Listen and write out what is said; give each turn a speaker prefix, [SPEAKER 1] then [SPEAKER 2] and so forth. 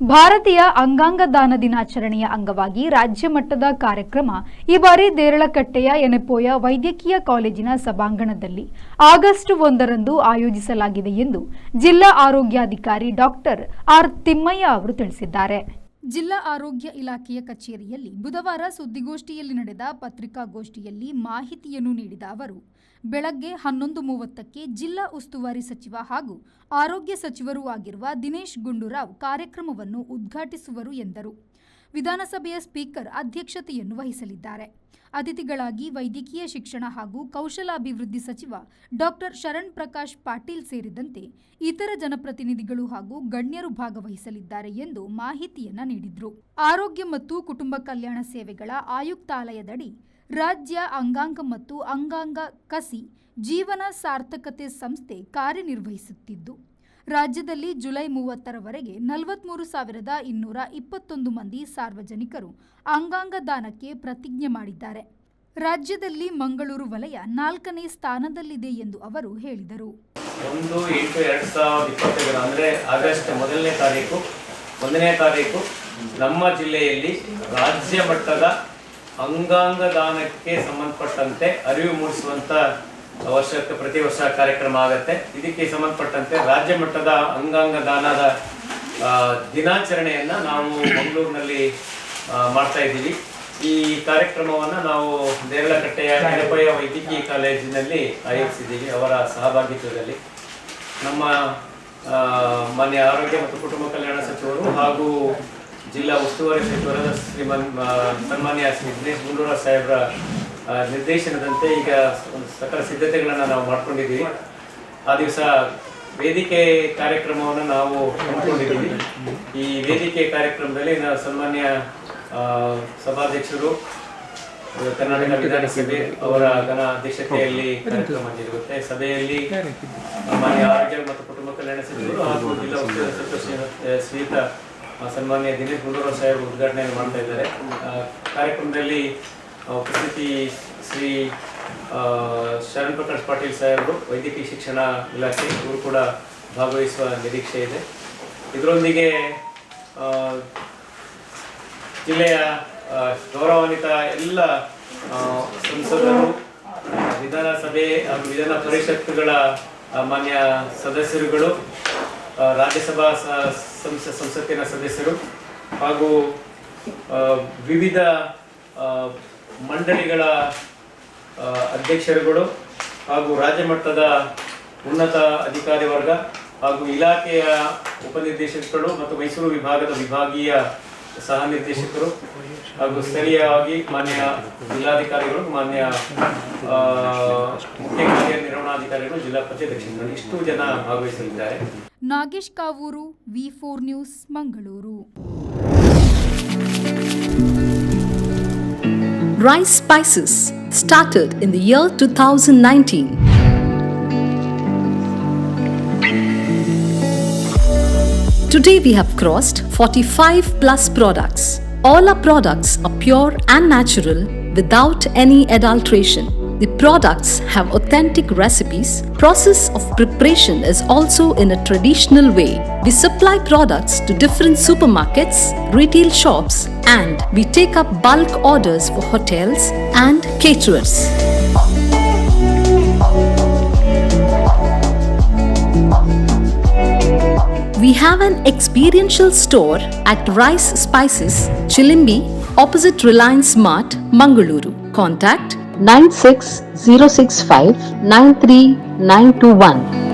[SPEAKER 1] ಭಾರತೀಯ ಅಂಗಾಂಗ ದಾನ ದಿನಾಚರಣೆಯ ಅಂಗವಾಗಿ ರಾಜ್ಯ ಮಟ್ಟದ ಕಾರ್ಯಕ್ರಮ ಈ ಬಾರಿ ದೇರಳಕಟ್ಟೆಯ ಎನೆಪೋಯ ವೈದ್ಯಕೀಯ ಕಾಲೇಜಿನ ಸಭಾಂಗಣದಲ್ಲಿ ಆಗಸ್ಟ್ ಒಂದರಂದು ಆಯೋಜಿಸಲಾಗಿದೆ ಎಂದು ಜಿಲ್ಲಾ ಆರೋಗ್ಯಾಧಿಕಾರಿ ಡಾಕ್ಟರ್ ಆರ್ ತಿಮ್ಮಯ್ಯ ಅವರು ತಿಳಿಸಿದ್ದಾರೆ. ಜಿಲ್ಲಾ ಆರೋಗ್ಯ ಇಲಾಖೆಯ ಕಚೇರಿಯಲ್ಲಿ ಬುಧವಾರ ಸುದ್ದಿಗೋಷ್ಠಿಯಲ್ಲಿ ನಡೆದ ಪತ್ರಿಕಾಗೋಷ್ಠಿಯಲ್ಲಿ ಮಾಹಿತಿಯನ್ನು ನೀಡಿದ ಅವರು, ಬೆಳಗ್ಗೆ ಹನ್ನೊಂದು ಮೂವತ್ತಕ್ಕೆ ಜಿಲ್ಲಾ ಉಸ್ತುವಾರಿ ಸಚಿವ ಹಾಗೂ ಆರೋಗ್ಯ ಸಚಿವರೂ ಆಗಿರುವ ದಿನೇಶ್ ಗುಂಡೂರಾವ್ ಕಾರ್ಯಕ್ರಮವನ್ನು ಉದ್ಘಾಟಿಸುವರು ಎಂದರು. ವಿಧಾನಸಭೆಯ ಸ್ಪೀಕರ್ ಅಧ್ಯಕ್ಷತೆಯನ್ನು ವಹಿಸಲಿದ್ದಾರೆ. ಅತಿಥಿಗಳಾಗಿ ವೈದ್ಯಕೀಯ ಶಿಕ್ಷಣ ಹಾಗೂ ಕೌಶಲಾಭಿವೃದ್ಧಿ ಸಚಿವ ಡಾಕ್ಟರ್ ಶರಣ್ ಪ್ರಕಾಶ್ ಪಾಟೀಲ್ ಸೇರಿದಂತೆ ಇತರ ಜನಪ್ರತಿನಿಧಿಗಳು ಹಾಗೂ ಗಣ್ಯರು ಭಾಗವಹಿಸಲಿದ್ದಾರೆ ಎಂದು ಮಾಹಿತಿಯನ್ನು ನೀಡಿದರು. ಆರೋಗ್ಯ ಮತ್ತು ಕುಟುಂಬ ಕಲ್ಯಾಣ ಸೇವೆಗಳ ಆಯುಕ್ತಾಲಯದಡಿ ರಾಜ್ಯ ಅಂಗಾಂಗ ಮತ್ತು ಅಂಗಾಂಗ ಕಸಿ ಜೀವನ ಸಾರ್ಥಕತೆ ಸಂಸ್ಥೆ ಕಾರ್ಯನಿರ್ವಹಿಸುತ್ತಿದ್ದು ರಾಜ್ಯದಲ್ಲಿ ಜುಲೈ ಮೂವತ್ತರವರೆಗೆ ನಲವತ್ಮೂರು ಸಾವಿರದ ಇನ್ನೂರ ಇಪ್ಪತ್ತೊಂದು ಮಂದಿ ಸಾರ್ವಜನಿಕರು ಅಂಗಾಂಗ ದಾನಕ್ಕೆ ಪ್ರತಿಜ್ಞೆ ಮಾಡಿದ್ದಾರೆ. ರಾಜ್ಯದಲ್ಲಿ ಮಂಗಳೂರು ವಲಯ ನಾಲ್ಕನೇ ಸ್ಥಾನದಲ್ಲಿದೆ ಎಂದು ಅವರು ಹೇಳಿದರು.
[SPEAKER 2] ಒಂದು ಎಂಟು ಎರಡು ಸಾವಿರದ ಇಪ್ಪತ್ತೈದರ ಅಂದರೆ ಆಗಸ್ಟ್ ಮೊದಲನೇ ತಾರೀಕು, ಒಂದನೇ ತಾರೀಕು ನಮ್ಮ ಜಿಲ್ಲೆಯಲ್ಲಿ ರಾಜ್ಯ ಮಟ್ಟದ ಅಂಗಾಂಗ ದಾನಕ್ಕೆ ಸಂಬಂಧಪಟ್ಟಂತೆ ಅರಿವು ಮೂಡಿಸುವಂತ ವರ್ಷಕ್ಕೆ ಪ್ರತಿ ವರ್ಷ ಕಾರ್ಯಕ್ರಮ ಆಗುತ್ತೆ. ಇದಕ್ಕೆ ಸಂಬಂಧಪಟ್ಟಂತೆ ರಾಜ್ಯ ಮಟ್ಟದ ಅಂಗಾಂಗ ದಾನದ ದಿನಾಚರಣೆಯನ್ನು ನಾವು ಮಂಗಳೂರಿನಲ್ಲಿ ಮಾಡ್ತಾ ಇದ್ದೀವಿ. ಈ ಕಾರ್ಯಕ್ರಮವನ್ನ ನಾವು ದೇರಳಕಟ್ಟೆಯ ಎಡಪಯ್ಯ ವೈದ್ಯಕೀಯ ಕಾಲೇಜಿನಲ್ಲಿ ಆಯೋಜಿಸಿದ್ದೀವಿ, ಅವರ ಸಹಭಾಗಿತ್ವದಲ್ಲಿ. ನಮ್ಮ ಮಾನ್ಯ ಆರೋಗ್ಯ ಮತ್ತು ಕುಟುಂಬ ಕಲ್ಯಾಣ ಸಚಿವರು ಹಾಗೂ ಜಿಲ್ಲಾ ಉಸ್ತುವಾರಿ ಸಚಿವರಾದ ಶ್ರೀಮನ್ ಸನ್ಮಾನ್ಯ ಶ್ರೀ ದಿನೇಶ್ ಗುಂಡೂರಾವ್ ಸಾಹೇಬ್ರ ನಿರ್ದೇಶನದಂತೆ ಈಗ ಸಕಲ ಸಿದ್ಧತೆಗಳನ್ನು ನಾವು ಮಾಡ್ಕೊಂಡಿದ್ದೀವಿ. ಆ ದಿವಸ ವೇದಿಕೆ ಕಾರ್ಯಕ್ರಮವನ್ನು ನಾವು ಹಮ್ಮಿಕೊಂಡಿದ್ದೀವಿ. ಈ ವೇದಿಕೆ ಕಾರ್ಯಕ್ರಮದಲ್ಲಿ ನಾವು ಸನ್ಮಾನ್ಯ ಸಭಾಧ್ಯಕ್ಷರು, ಕರ್ನಾಟಕ ವಿಧಾನಸಭೆ ಅವರ ಘನ ಅಧ್ಯಕ್ಷತೆಯಲ್ಲಿ ಕಾರ್ಯಕ್ರಮ ಜರುಗುತ್ತೆ ಸಭೆಯಲ್ಲಿ ಮಾನ್ಯ ಆರೋಗ್ಯ ಮತ್ತು ಕುಟುಂಬ ಕಲ್ಯಾಣ ಸಚಿವರು ಹಾಗೂ ಜಿಲ್ಲಾ ಉಸ್ತುವಾರಿ ಸಚಿವ ಸನ್ಮಾನ್ಯ ದಿನೇಶ್ ಗುಂಡೂರಾವ್ ಸಾಹೇಬ್ ಉದ್ಘಾಟನೆಯನ್ನು ಮಾಡ್ತಾ ಇದ್ದಾರೆ. ಕಾರ್ಯಕ್ರಮದಲ್ಲಿ ಉಪಸ್ಥಿತಿ ಶ್ರೀ ಶರಣ್ ಪ್ರಕಾಶ್ ಪಾಟೀಲ್ ಸಾಹೇಬರು, ವೈದ್ಯಕೀಯ ಶಿಕ್ಷಣ ಇಲಾಖೆ, ಇವರು ಕೂಡ ಭಾಗವಹಿಸುವ ನಿರೀಕ್ಷೆ ಇದೆ. ಇದರೊಂದಿಗೆ ಜಿಲ್ಲೆಯ ಗೌರವಾನ್ವಿತ ಎಲ್ಲ ಸಂಸದರು, ವಿಧಾನಸಭೆ ವಿಧಾನ ಪರಿಷತ್ತುಗಳ ಮಾನ್ಯ ಸದಸ್ಯರುಗಳು ರಾಜ್ಯಸಭಾ ಸಂಸ, ಸಂಸತ್ತಿನ ಸದಸ್ಯರು ಹಾಗೂ ವಿವಿಧ ಮಂಡಳಿಗಳ ಅಧ್ಯಕ್ಷರುಗಳು ಹಾಗೂ ರಾಜ್ಯ ಮಟ್ಟದ ಉನ್ನತ ಅಧಿಕಾರಿ ವರ್ಗ ಹಾಗೂ ಇಲಾಖೆಯ ಉಪನಿರ್ದೇಶಕರು ಮತ್ತು ಮೈಸೂರು ವಿಭಾಗದ ವಿಭಾಗೀಯ ಸಹ ನಿರ್ದೇಶಕರು ಹಾಗೂ ಸ್ಥಳೀಯವಾಗಿ ಮಾನ್ಯ ಜಿಲ್ಲಾಧಿಕಾರಿಗಳು, ಮಾನ್ಯ ಮುಖ್ಯ ಕಾರ್ಯನಿರ್ವಹಣಾಧಿಕಾರಿಗಳು, ಜಿಲ್ಲಾ ಪಂಚಾಯತ್ ಇಷ್ಟು ಜನ ಭಾಗವಹಿಸಲಿದ್ದಾರೆ.
[SPEAKER 1] Nagesh Kavoor, V four news, Mangaluru.
[SPEAKER 3] Rice Spices started in the year 2019. Today we have crossed 45 plus products. All our products are pure and natural without any adulteration. The products have authentic recipes. Process of preparation is also in a traditional way. We supply products to different supermarkets, retail shops, and we take up bulk orders for hotels and caterers. We have an experiential store at Rice Spices, Chilimbi, opposite Reliance Mart, Mangaluru. Contact
[SPEAKER 4] 96065 93921.